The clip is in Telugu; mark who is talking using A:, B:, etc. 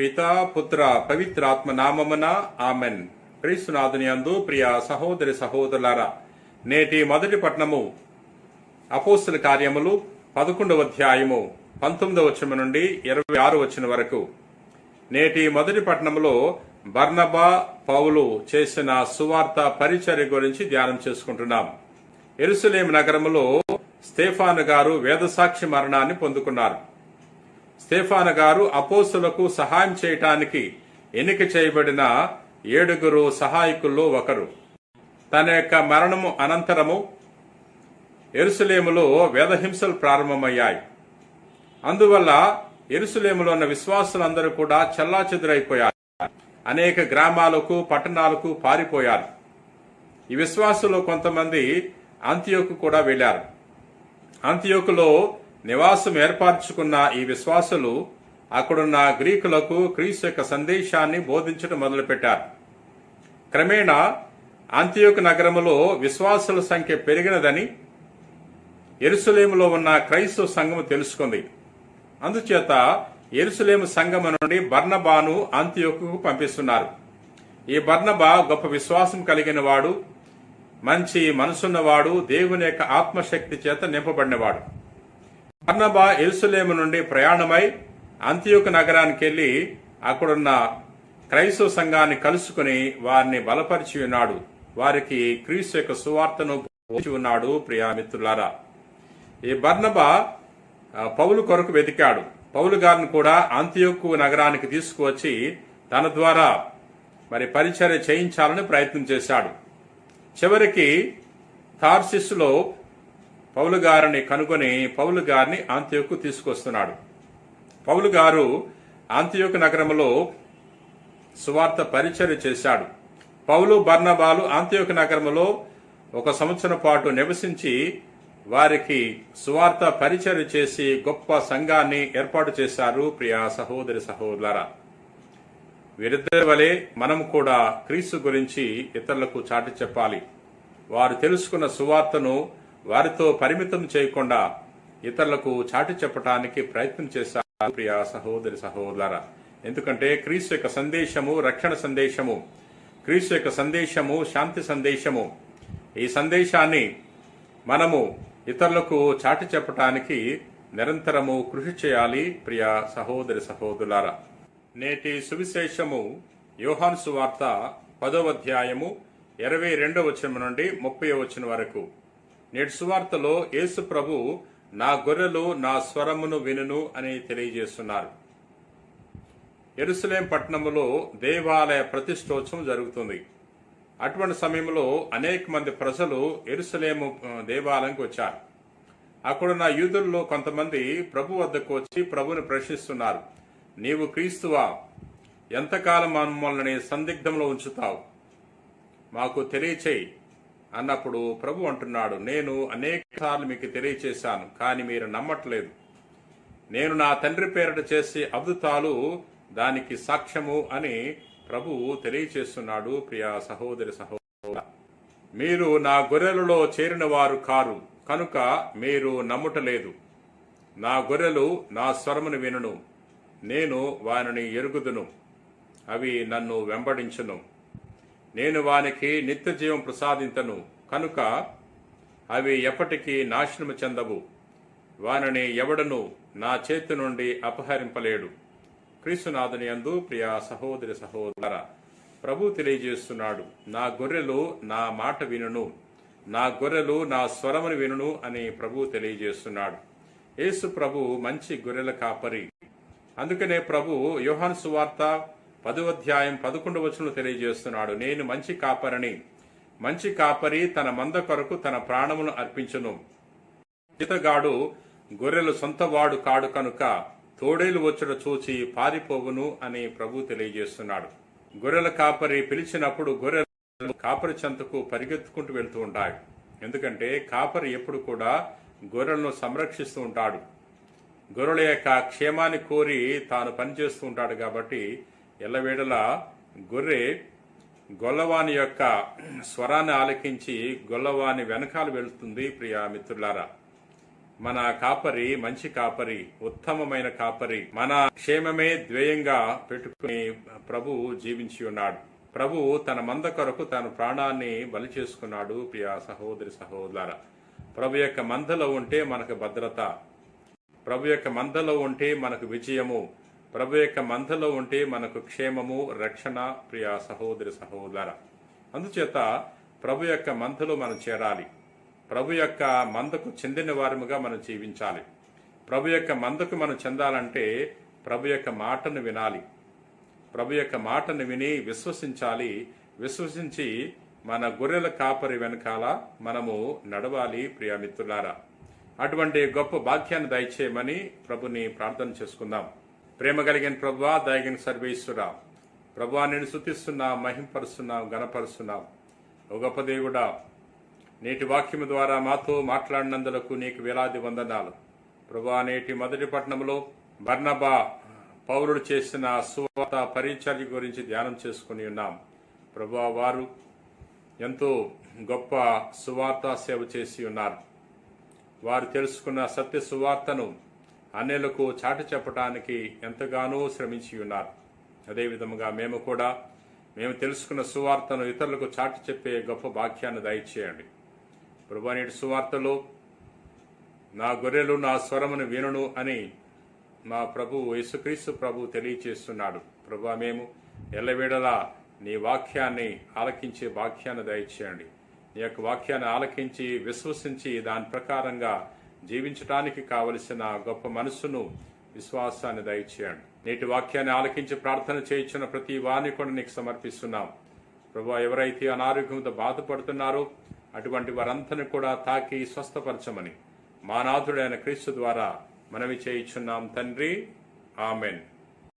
A: పితా పుత్ర పవిత్రాత్మ నామమున ఆమెన్. క్రీస్తునాథుని అందు ప్రియ సహోదరి సహోదరులారా నేటి మొదటి పట్నము అపోస్తుల కార్యములు పదకొండవ అధ్యాయము పంతొమ్మిదవ వచనం నుండి ఇరవై ఆరు వచ్చిన వరకు. నేటి మొదటి పట్టణంలో బర్నబా పౌలు చేసిన సువార్త పరిచర్య గురించి ధ్యానం చేసుకుంటున్నాం. ఎరుసలేం నగరములో స్టేఫాను గారు వేదసాక్షి మరణాన్ని పొందుకున్నారు. స్టేఫాను గారు అపోసులకు సహాయం చేయటానికి ఎన్నిక చేయబడిన ఏడుగురు సహాయకుల్లో ఒకరు. తన యొక్క మరణము అనంతరము ఎరుసలేములో వేదహింసలు ప్రారంభమయ్యాయి. అందువల్ల ఎరుసలేములో ఉన్న విశ్వాసులందరూ కూడా చెల్లాచెదురైపోయారు. అనేక గ్రామాలకు పట్టణాలకు పారిపోయారు. ఈ విశ్వాసులో కొంతమంది అంత్యోకు కూడా వెళ్ళారు అంత్యోకులో నివాసం ఏర్పరచుకున్న ఈ విశ్వాసులు అక్కడున్న గ్రీకులకు క్రీస్తు యొక్క సందేశాన్ని బోధించడం మొదలుపెట్టారు. క్రమేణా అంత్యోకు నగరములో విశ్వాసుల సంఖ్య పెరిగినదని ఎరుసలేములో ఉన్న క్రైస్తవ సంఘము తెలుసుకుంది. అందుచేత ఎరుసలేము సంఘము నుండి బర్ణబాను అంత్యోకు పంపిస్తున్నారు. ఈ బర్ణబా గొప్ప విశ్వాసం కలిగిన వాడు మంచి మనసున్నవాడు దేవుని యొక్క ఆత్మశక్తి చేత నింపబడినవాడు. బర్నబా ఎరుసలేము నుండి ప్రయాణమై అంత్యోకు నగరానికి వెళ్ళి అక్కడున్న క్రైస్తవ సంఘాన్ని కలుసుకుని వారిని బలపరిచి ఉన్నాడు. వారికి క్రీస్తు యొక్క సువార్తను పోచి ఉన్నాడు ప్రియా మిత్రులారా. ఈ బర్నబా పౌలు కొరకు వెతికాడు. పౌలు గారిని కూడా అంత్యోకు నగరానికి తీసుకువచ్చి తన ద్వారా మరి పరిచర్య చేయించాలని ప్రయత్నం చేశాడు. చివరికి తార్సిస్లో పౌలు గారిని కనుగొని పౌలు గారిని ఆంత్యోకు తీసుకొస్తున్నాడు. పౌలు గారు ఆంత్యోకు నగరంలో సువార్త పరిచర్య చేశాడు. పౌలు బర్ణబాలు ఆంత్యోక నగరంలో ఒక సంవత్సరం పాటు నివసించి వారికి సువార్త పరిచర్య చేసి గొప్ప సంఘాన్ని ఏర్పాటు చేశారు. ప్రియా సహోదరి సహోదర వీరిద్దరి వలె మనం కూడా క్రీస్తు గురించి ఇతరులకు చాటి చెప్పాలి. వారు తెలుసుకున్న సువార్తను వారితో పరిమితం చేయకుండా ఇతరులకు చాటి చెప్పడానికి ప్రయత్నం చేశారు. ప్రియా సహోదరి సహోదర ఎందుకంటే క్రీస్తు యొక్క సందేశము రక్షణ సందేశము క్రీస్తు యొక్క సందేశము శాంతి సందేశము. ఈ సందేశాన్ని మనము ఇతరులకు చాటి చెప్పటానికి నిరంతరము కృషి చేయాలి. ప్రియ సహోదరి సహోదరులారా నేటి సువిశేషము యోహాన్సు వార్త పదవ అధ్యాయము ఇరవై రెండవ వచనం నుండి ముప్పై వచనం వరకు. నేటి సువార్తలో యేసు ప్రభు నా గొర్రెలు నా స్వరమును వినును అని తెలియజేస్తున్నారు. ఎరుసలేం పట్టణములో దేవాలయ ప్రతిష్టోత్సవం జరుగుతుంది. అటువంటి సమయంలో అనేక మంది ప్రజలు ఎరుసలేము దేవాలయంకి వచ్చారు. అక్కడున్న యూదుల్లో కొంతమంది ప్రభు వద్దకు వచ్చి ప్రభుని ప్రశ్నిస్తున్నారు. నీవు క్రీస్తువా? ఎంతకాలం మమ్మల్ని సందిగ్ధంలో ఉంచుతావు? మాకు తెలియచేయి. అన్నప్పుడు ప్రభు అంటున్నాడు నేను అనేక సార్లు మీకు తెలియచేశాను కానీ మీరు నమ్మట్లేదు. నేను నా తండ్రి పేరిట చేసే అద్భుతాలు దానికి సాక్ష్యము అని ప్రభు తెలియచేస్తున్నాడు ప్రియా సహోదరి సహోదర మీరు నా గొర్రెలలో చేరిన వారు కారు కనుక మీరు నమ్ముటలేదు. నా గొర్రెలు నా స్వరమును వినును. నేను వానిని ఎరుగుదును. అవి నన్ను వెంబడించును. నేను వానికి నిత్యజీవం ప్రసాదింతను. కనుక అవి ఎప్పటికీ నాశనము చెందవు. వానిని ఎవడను నా చేతి నుండి అపహరింపలేడు. క్రీస్తునాథుని అందు ప్రియా సహోదరి సహోదర ప్రభు తెలియజేస్తున్నాడు నా గొర్రెలు నా మాట వినును నా గొర్రెలు నా స్వరమును వినును అని ప్రభు తెలియజేస్తున్నాడు. యేసు ప్రభు మంచి గొర్రెల కాపరి. అందుకనే ప్రభు యోహాన్ సువార్త పదవ అధ్యాయం పదకొండు వచనంలో తెలియజేస్తున్నాడు. నేను మంచి కాపరిని మంచి కాపరి తన మంద కొరకు తన ప్రాణమును అర్పించును. జీతగాడు గొర్రెలు సొంతవాడు కాడు కనుక తోడేలు వచ్చుట చూచి పారిపోవును అని ప్రభు తెలియజేస్తున్నాడు. గొర్రెల కాపరి పిలిచినప్పుడు గొర్రెలు కాపరి చెంతకు పరిగెత్తుకుంటూ వెళ్తూ ఉంటాయి. ఎందుకంటే కాపరి ఎప్పుడు కూడా గొర్రెలను సంరక్షిస్తూ ఉంటాడు. గొర్రెల యొక్క క్షేమాన్ని కోరి తాను పనిచేస్తూ ఉంటాడు కాబట్టి ఎల్లవేడల గొర్రె గొల్లవాని యొక్క స్వరాన్ని ఆలకించి గొల్లవాని వెనకాల వెళుతుంది ప్రియా మిత్రులారా. మన కాపరి మంచి కాపరి ఉత్తమమైన కాపరి మన క్షేమమే ధ్యేయంగా పెట్టుకుని ప్రభు జీవించి ఉన్నాడు. ప్రభు తన మంద కొరకు తన ప్రాణాన్ని బలి చేసుకున్నాడు ప్రియ సహోదరి సహోదర ప్రభు యొక్క మందలో ఉంటే మనకు భద్రత. ప్రభు యొక్క మందలో ఉంటే మనకు విజయము. ప్రభు యొక్క మందలో ఉంటే మనకు క్షేమము రక్షణ ప్రియ సహోదరి సహోదర. అందుచేత ప్రభు యొక్క మందలో మనం చేరాలి. ప్రభు యొక్క మందకు చెందిన వారముగా మనం జీవించాలి. ప్రభు యొక్క మందకు మనం చెందాలంటే ప్రభు యొక్క మాటను వినాలి. ప్రభు యొక్క మాటను విని విశ్వసించాలి. విశ్వసించి మన గొర్రెల కాపరి వెనకాల మనము నడవాలి ప్రియమిత్రులారా అటువంటి గొప్ప భాగ్యాన్ని దయచేయమని ప్రభుని ప్రార్థన చేసుకుందాం. ప్రేమ కలిగిన ప్రభా దయగిన సర్వేశ్వర. ప్రభువా నేను శుతిస్తున్నా మహింపరుస్తున్నాం గణపరుస్తున్నాం ఓ గొప్ప దేవుడా నేటి వాక్యము ద్వారా మాతో మాట్లాడినందులకు నీకు వేలాది వందనాలు. ప్రభా నేటి మొదటి పట్టణంలో బర్ణబా పౌరుడు చేసిన సువార్త పరిచర్య గురించి ధ్యానం చేసుకుని ఉన్నాం. ప్రభా వారు ఎంతో గొప్ప సువార్త సేవ చేసి ఉన్నారు. వారు తెలుసుకున్న సత్య సువార్తను అన్యులకు చాటు చెప్పడానికి ఎంతగానో శ్రమించి ఉన్నారు. అదేవిధముగా మేము కూడా మేము తెలుసుకున్న సువార్తను ఇతరులకు చాటి చెప్పే గొప్ప భాగ్యాన్ని దయచేయండి. ప్రభు నేటి సువార్తలో నా గొర్రెలు నా స్వరమును వినును అని మా ప్రభు యేసుక్రీస్తు ప్రభు తెలియచేస్తున్నాడు. ప్రభా మేము ఎల్లవేడలా నీ వాక్యాన్ని ఆలకించే వాక్యాన్ని దయచేయండి. నీ యొక్క వాక్యాన్ని ఆలకించి విశ్వసించి దాని ప్రకారంగా జీవించడానికి కావలసిన గొప్ప మనస్సును విశ్వాసాన్ని దయచేయండి. నేటి వాక్యాన్ని ఆలకించి ప్రార్థన చేయించిన ప్రతి వారిని కూడా నీకు సమర్పిస్తున్నాం. ప్రభు ఎవరైతే అనారోగ్యంతో బాధపడుతున్నారో అటువంటి వారందరిని కూడా తాకి స్వస్థపరచమని. మానాథుడైన క్రీస్తు ద్వారా మనవి చేయించున్నాం తండ్రి. ఆమెన్.